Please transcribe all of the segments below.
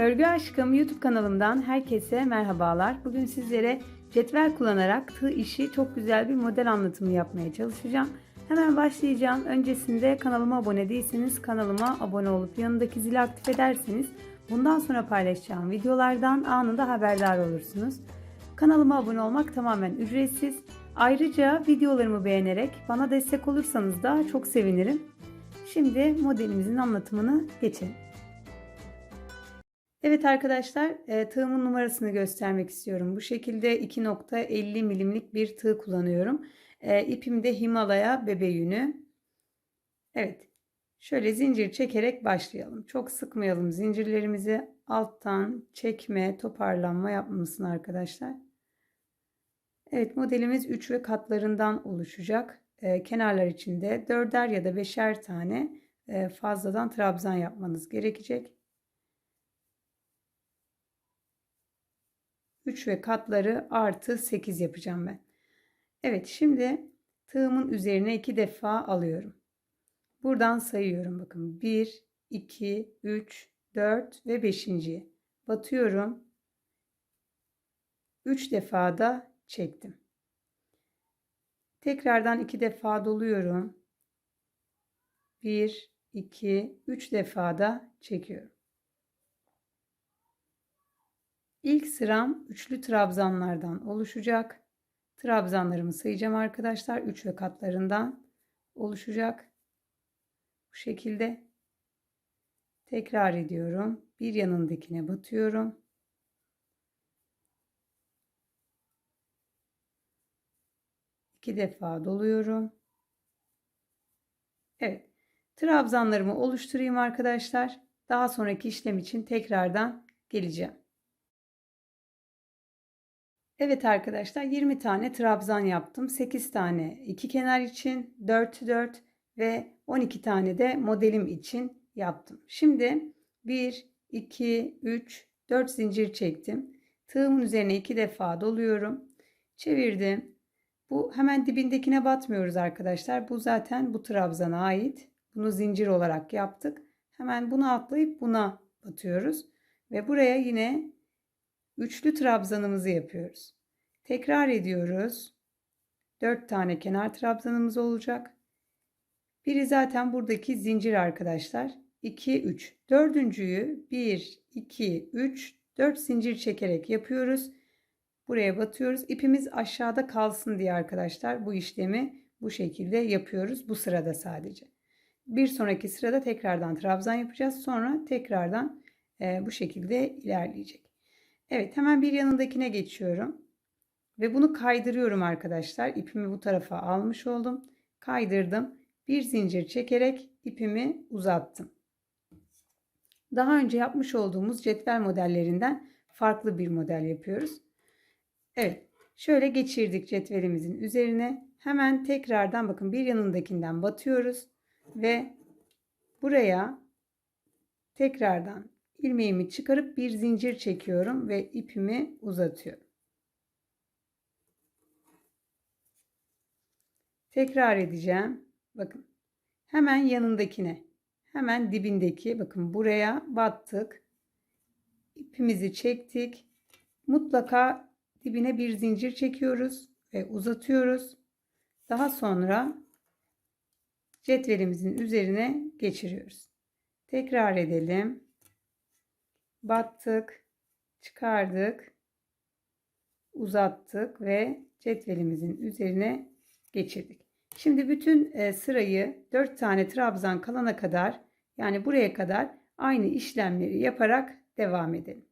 Örgü Aşkım YouTube kanalımdan herkese merhabalar. Bugün sizlere cetvel kullanarak tığ işi çok güzel bir model anlatımı yapmaya çalışacağım. Hemen başlayacağım. Öncesinde kanalıma abone değilseniz kanalıma abone olup yanındaki zili aktif ederseniz bundan sonra paylaşacağım videolardan anında haberdar olursunuz. Kanalıma abone olmak tamamen ücretsiz. Ayrıca videolarımı beğenerek bana destek olursanız da çok sevinirim. Şimdi modelimizin anlatımını geçelim. Evet arkadaşlar e, tığımın numarasını göstermek istiyorum. Bu şekilde 2.50 milimlik bir tığ kullanıyorum. E, ipim de Himalaya bebe yünü. Evet şöyle zincir çekerek başlayalım. Çok sıkmayalım zincirlerimizi alttan çekme toparlanma yapmasın arkadaşlar. Evet modelimiz 3 ve katlarından oluşacak. E, kenarlar içinde dörder ya da beşer tane fazladan trabzan yapmanız gerekecek. 3 ve katları artı 8 yapacağım ben. Evet şimdi tığımın üzerine 2 defa alıyorum. Buradan sayıyorum bakın 1, 2, 3, 4 ve 5. batıyorum. 3 defa da çektim. Tekrardan 2 defa doluyorum. 1, 2, 3 defa da çekiyorum. İlk sıram üçlü trabzanlardan oluşacak. Trabzanlarımı sayacağım arkadaşlar. Üç ve katlarından oluşacak. Bu şekilde. Tekrar ediyorum. Bir yanındakine batıyorum. İki defa doluyorum. Evet. Trabzanlarımı oluşturayım arkadaşlar. Daha sonraki işlem için tekrardan geleceğim. Evet arkadaşlar 20 tane trabzan yaptım. 8 tane iki kenar için 4 4 ve 12 tane de modelim için yaptım. Şimdi 1 2 3 4 zincir çektim. Tığımın üzerine 2 defa doluyorum. Çevirdim. Bu hemen dibindekine batmıyoruz arkadaşlar. Bu zaten bu trabzana ait. Bunu zincir olarak yaptık. Hemen bunu atlayıp buna batıyoruz. Ve buraya yine üçlü trabzanımızı yapıyoruz. Tekrar ediyoruz. 4 tane kenar trabzanımız olacak. Biri zaten buradaki zincir arkadaşlar. 2 3. Dördüncüyü 1 2 3 4 zincir çekerek yapıyoruz. Buraya batıyoruz. İpimiz aşağıda kalsın diye arkadaşlar bu işlemi bu şekilde yapıyoruz. Bu sırada sadece. Bir sonraki sırada tekrardan trabzan yapacağız. Sonra tekrardan e, bu şekilde ilerleyecek. Evet hemen bir yanındakine geçiyorum. Ve bunu kaydırıyorum arkadaşlar. İpimi bu tarafa almış oldum. Kaydırdım. Bir zincir çekerek ipimi uzattım. Daha önce yapmış olduğumuz cetvel modellerinden farklı bir model yapıyoruz. Evet. Şöyle geçirdik cetvelimizin üzerine. Hemen tekrardan bakın bir yanındakinden batıyoruz. Ve buraya tekrardan ilmeğimi çıkarıp bir zincir çekiyorum ve ipimi uzatıyorum. Tekrar edeceğim. Bakın. Hemen yanındakine. Hemen dibindeki. Bakın buraya battık. İpimizi çektik. Mutlaka dibine bir zincir çekiyoruz ve uzatıyoruz. Daha sonra cetvelimizin üzerine geçiriyoruz. Tekrar edelim battık, çıkardık, uzattık ve cetvelimizin üzerine geçirdik. Şimdi bütün e, sırayı 4 tane trabzan kalana kadar yani buraya kadar aynı işlemleri yaparak devam edelim.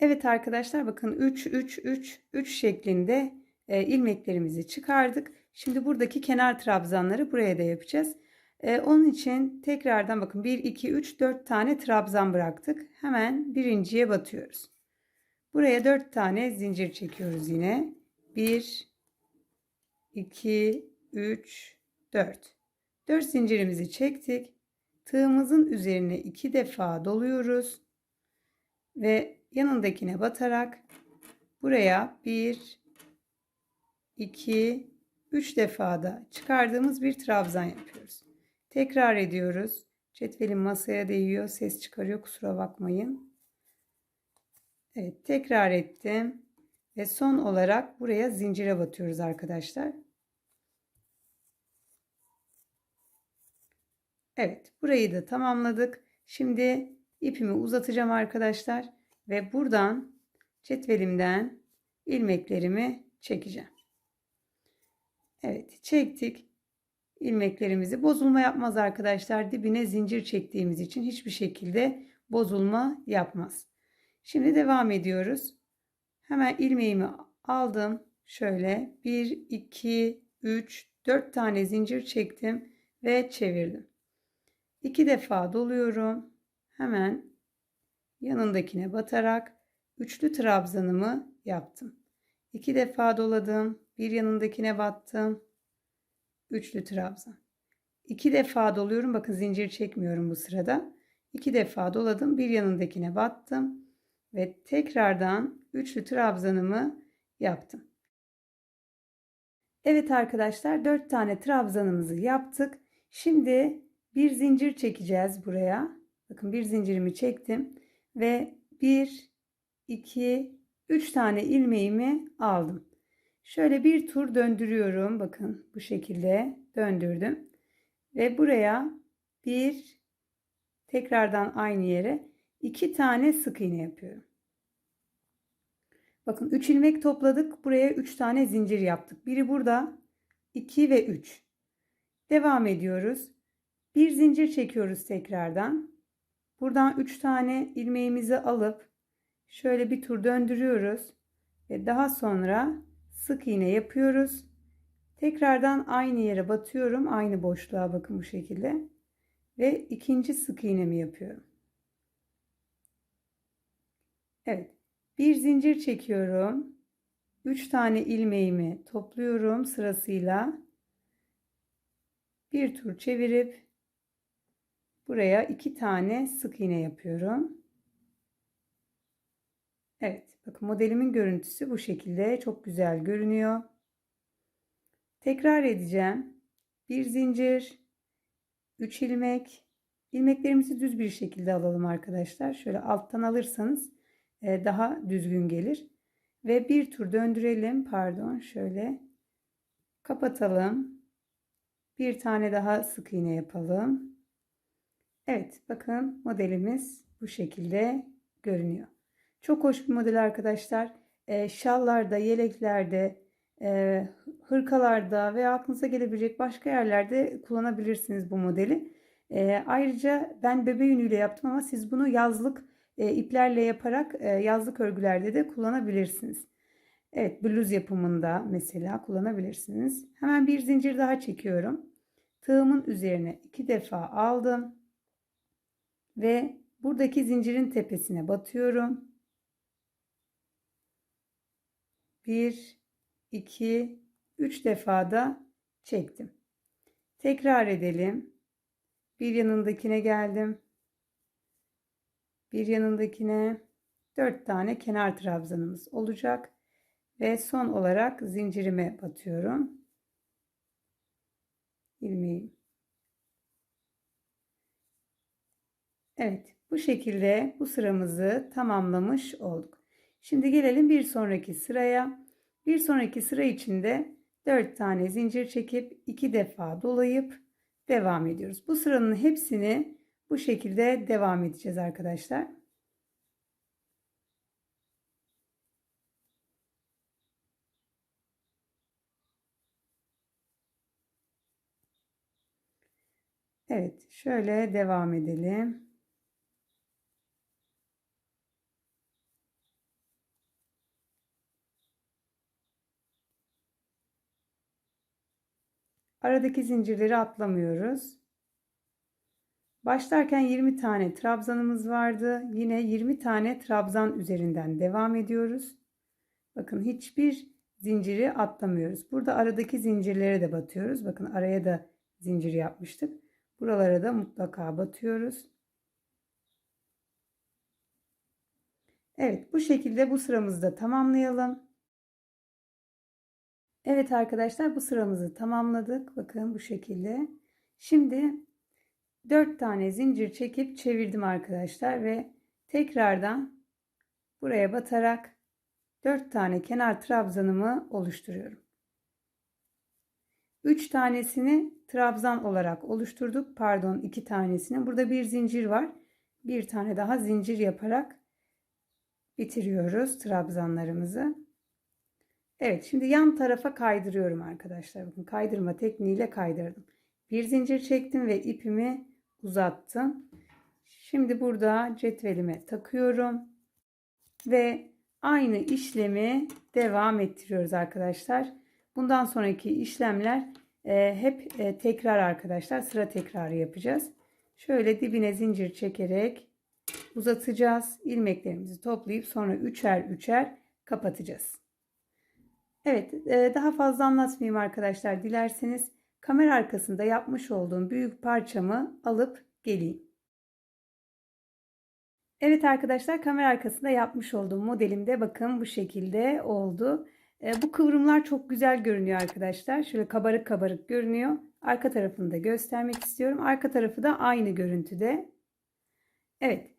Evet arkadaşlar bakın 3 3 3 3 şeklinde e, ilmeklerimizi çıkardık. Şimdi buradaki kenar trabzanları buraya da yapacağız. Ee, onun için tekrardan bakın 1, 2, 3, 4 tane trabzan bıraktık. Hemen birinciye batıyoruz. Buraya 4 tane zincir çekiyoruz yine. 1, 2, 3, 4. 4 zincirimizi çektik. Tığımızın üzerine 2 defa doluyoruz. Ve yanındakine batarak buraya 1, 2, 3 defa da çıkardığımız bir trabzan yapıyoruz. Tekrar ediyoruz. Cetvelim masaya değiyor. Ses çıkarıyor. Kusura bakmayın. Evet tekrar ettim. Ve son olarak buraya zincire batıyoruz arkadaşlar. Evet burayı da tamamladık. Şimdi ipimi uzatacağım arkadaşlar. Ve buradan cetvelimden ilmeklerimi çekeceğim. Evet çektik. İlmeklerimizi bozulma yapmaz arkadaşlar. Dibine zincir çektiğimiz için hiçbir şekilde bozulma yapmaz. Şimdi devam ediyoruz. Hemen ilmeğimi aldım. Şöyle 1, 2, 3, 4 tane zincir çektim ve çevirdim. 2 defa doluyorum. Hemen yanındakine batarak üçlü trabzanımı yaptım. 2 defa doladım. Bir yanındakine battım. Üçlü trabzan. 2 defa doluyorum. Bakın zincir çekmiyorum bu sırada. 2 defa doladım. Bir yanındakine battım ve tekrardan üçlü trabzanımı yaptım. Evet arkadaşlar 4 tane trabzanımızı yaptık. Şimdi bir zincir çekeceğiz buraya. Bakın bir zincirimi çektim ve 1 2 3 tane ilmeğimi aldım. Şöyle bir tur döndürüyorum. Bakın bu şekilde döndürdüm. Ve buraya bir tekrardan aynı yere iki tane sık iğne yapıyorum. Bakın 3 ilmek topladık. Buraya 3 tane zincir yaptık. Biri burada 2 ve 3. Devam ediyoruz. Bir zincir çekiyoruz tekrardan. Buradan 3 tane ilmeğimizi alıp şöyle bir tur döndürüyoruz ve daha sonra sık iğne yapıyoruz. Tekrardan aynı yere batıyorum. Aynı boşluğa bakın bu şekilde. Ve ikinci sık iğnemi yapıyorum. Evet. Bir zincir çekiyorum. 3 tane ilmeğimi topluyorum sırasıyla. Bir tur çevirip buraya iki tane sık iğne yapıyorum. Evet, bakın modelimin görüntüsü bu şekilde çok güzel görünüyor. Tekrar edeceğim. Bir zincir, 3 ilmek. İlmeklerimizi düz bir şekilde alalım arkadaşlar. Şöyle alttan alırsanız e, daha düzgün gelir. Ve bir tur döndürelim. Pardon şöyle kapatalım. Bir tane daha sık iğne yapalım. Evet bakın modelimiz bu şekilde görünüyor. Çok hoş bir model arkadaşlar. E, şallarda, yeleklerde, e, hırkalarda veya aklınıza gelebilecek başka yerlerde kullanabilirsiniz bu modeli. E, ayrıca ben bebe yünüyle yaptım ama siz bunu yazlık e, iplerle yaparak e, yazlık örgülerde de kullanabilirsiniz. Evet bluz yapımında mesela kullanabilirsiniz. Hemen bir zincir daha çekiyorum. Tığımın üzerine iki defa aldım. Ve buradaki zincirin tepesine batıyorum. 1 2 3 defa da çektim. Tekrar edelim. Bir yanındakine geldim. Bir yanındakine 4 tane kenar trabzanımız olacak. Ve son olarak zincirime batıyorum. ilmeğim. Evet bu şekilde bu sıramızı tamamlamış olduk. Şimdi gelelim bir sonraki sıraya. Bir sonraki sıra içinde 4 tane zincir çekip 2 defa dolayıp devam ediyoruz. Bu sıranın hepsini bu şekilde devam edeceğiz arkadaşlar. Evet, şöyle devam edelim. Aradaki zincirleri atlamıyoruz. Başlarken 20 tane trabzanımız vardı. Yine 20 tane trabzan üzerinden devam ediyoruz. Bakın hiçbir zinciri atlamıyoruz. Burada aradaki zincirlere de batıyoruz. Bakın araya da zincir yapmıştık. Buralara da mutlaka batıyoruz. Evet bu şekilde bu sıramızı da tamamlayalım. Evet arkadaşlar bu sıramızı tamamladık. Bakın bu şekilde. Şimdi 4 tane zincir çekip çevirdim arkadaşlar ve tekrardan buraya batarak 4 tane kenar trabzanımı oluşturuyorum. 3 tanesini trabzan olarak oluşturduk. Pardon 2 tanesini. Burada bir zincir var. Bir tane daha zincir yaparak bitiriyoruz trabzanlarımızı. Evet şimdi yan tarafa kaydırıyorum arkadaşlar. Bakın kaydırma tekniğiyle kaydırdım. Bir zincir çektim ve ipimi uzattım. Şimdi burada cetvelime takıyorum. Ve aynı işlemi devam ettiriyoruz arkadaşlar. Bundan sonraki işlemler e, hep e, tekrar arkadaşlar. Sıra tekrarı yapacağız. Şöyle dibine zincir çekerek uzatacağız. İlmeklerimizi toplayıp sonra üçer üçer kapatacağız. Evet e, daha fazla anlatmayayım arkadaşlar. Dilerseniz kamera arkasında yapmış olduğum büyük parçamı alıp geleyim. Evet arkadaşlar kamera arkasında yapmış olduğum modelimde bakın bu şekilde oldu. E, bu kıvrımlar çok güzel görünüyor arkadaşlar. Şöyle kabarık kabarık görünüyor. Arka tarafını da göstermek istiyorum. Arka tarafı da aynı görüntüde. Evet.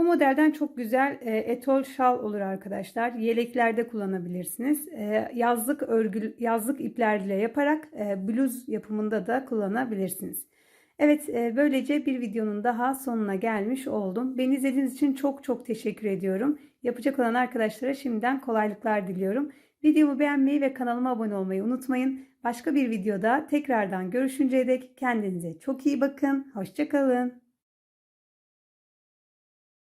Bu modelden çok güzel e, etol şal olur arkadaşlar. Yeleklerde kullanabilirsiniz. E, yazlık örgü, yazlık iplerle yaparak e, bluz yapımında da kullanabilirsiniz. Evet e, böylece bir videonun daha sonuna gelmiş oldum. Beni izlediğiniz için çok çok teşekkür ediyorum. Yapacak olan arkadaşlara şimdiden kolaylıklar diliyorum. Videomu beğenmeyi ve kanalıma abone olmayı unutmayın. Başka bir videoda tekrardan görüşünceye dek kendinize çok iyi bakın. Hoşçakalın.